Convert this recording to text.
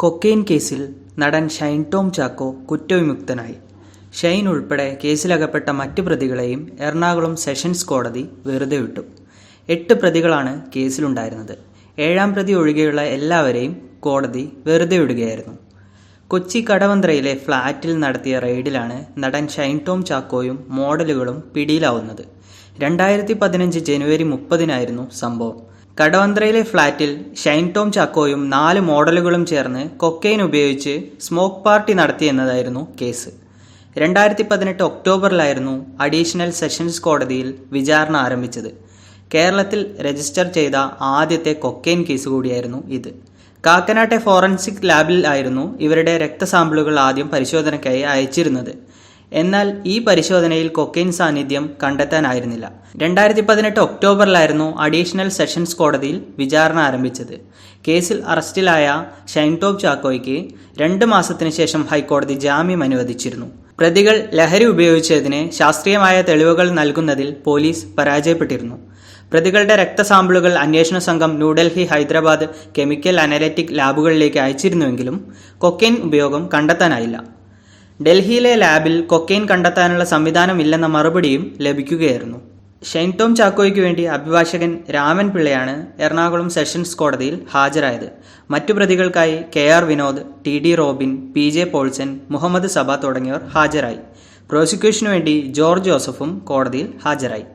Cocaine കേസിൽ നടൻ ഷൈൻ ടോം ചാക്കോ കുറ്റവിമുക്തനായി. ഷൈൻ ഉൾപ്പെടെ കേസിലകപ്പെട്ട മറ്റു പ്രതികളെയും എറണാകുളം സെഷൻസ് കോടതി വെറുതെ വിട്ടു. എട്ട് പ്രതികളാണ് കേസിലുണ്ടായിരുന്നത്. ഏഴാം പ്രതി ഒഴികെയുള്ള എല്ലാവരെയും കോടതി വെറുതെ വിടുകയായിരുന്നു. കൊച്ചി കടവന്ത്രയിലെ ഫ്ളാറ്റിൽ നടത്തിയ റെയ്ഡിലാണ് നടൻ ഷൈൻ ടോം ചാക്കോയും മോഡലുകളും പിടിയിലാവുന്നത്. രണ്ടായിരത്തി പതിനഞ്ച് ജനുവരി മുപ്പതിനായിരുന്നു സംഭവം. കടവന്ത്രയിലെ ഫ്ളാറ്റിൽ ഷൈൻ ടോം ചാക്കോയും നാല് മോഡലുകളും ചേർന്ന് കൊക്കെയിൻ ഉപയോഗിച്ച് സ്മോക്ക് പാർട്ടി നടത്തിയെന്നതായിരുന്നു കേസ്. രണ്ടായിരത്തി പതിനെട്ട് ഒക്ടോബറിലായിരുന്നു അഡീഷണൽ സെഷൻസ് കോടതിയിൽ വിചാരണ ആരംഭിച്ചത്. കേരളത്തിൽ രജിസ്റ്റർ ചെയ്ത ആദ്യത്തെ കൊക്കെയിൻ കേസ് കൂടിയായിരുന്നു ഇത്. കാക്കനാട്ടെ ഫോറൻസിക് ലാബിൽ ആയിരുന്നു ഇവരുടെ രക്തസാമ്പിളുകൾ ആദ്യം പരിശോധനയ്ക്കായി അയച്ചിരുന്നത്. എന്നാൽ ഈ പരിശോധനയിൽ കൊക്കെയിൻ സാന്നിധ്യം കണ്ടെത്താനായിരുന്നില്ല. രണ്ടായിരത്തി പതിനെട്ട് ഒക്ടോബറിലായിരുന്നു അഡീഷണൽ സെഷൻസ് കോടതിയിൽ വിചാരണ ആരംഭിച്ചത്. കേസിൽ അറസ്റ്റിലായ ഷൈൻ ടോപ് ചാക്കോയ്ക്ക് രണ്ട് മാസത്തിന് ശേഷം ഹൈക്കോടതി ജാമ്യം അനുവദിച്ചിരുന്നു. പ്രതികൾ ലഹരി ഉപയോഗിച്ചതിന് ശാസ്ത്രീയമായ തെളിവുകൾ നൽകുന്നതിൽ പോലീസ് പരാജയപ്പെട്ടിരുന്നു. പ്രതികളുടെ രക്തസാമ്പിളുകൾ അന്വേഷണ സംഘം ന്യൂഡൽഹി ഹൈദരാബാദ് കെമിക്കൽ അനലറ്റിക് ലാബുകളിലേക്ക് അയച്ചിരുന്നുവെങ്കിലും കൊക്കെയിൻ ഉപയോഗം കണ്ടെത്താനായില്ല. ഡൽഹിയിലെ ലാബിൽ കൊക്കെയിൻ കണ്ടെത്താനുള്ള സംവിധാനം ഇല്ലെന്ന മറുപടിയും ലഭിക്കുകയായിരുന്നു. ഷെയ്ൻ ടോം ചാക്കോയ്ക്ക് വേണ്ടി അഭിഭാഷകൻ രാമൻ പിള്ളയാണ് എറണാകുളം സെഷൻസ് കോടതിയിൽ ഹാജരായത്. മറ്റു പ്രതികൾക്കായി K R Vinod T D Robin P J Paulson Muhammad Saba തുടങ്ങിയവർ ഹാജരായി. പ്രോസിക്യൂഷനു വേണ്ടി ജോർജ് ജോസഫും കോടതിയിൽ ഹാജരായി.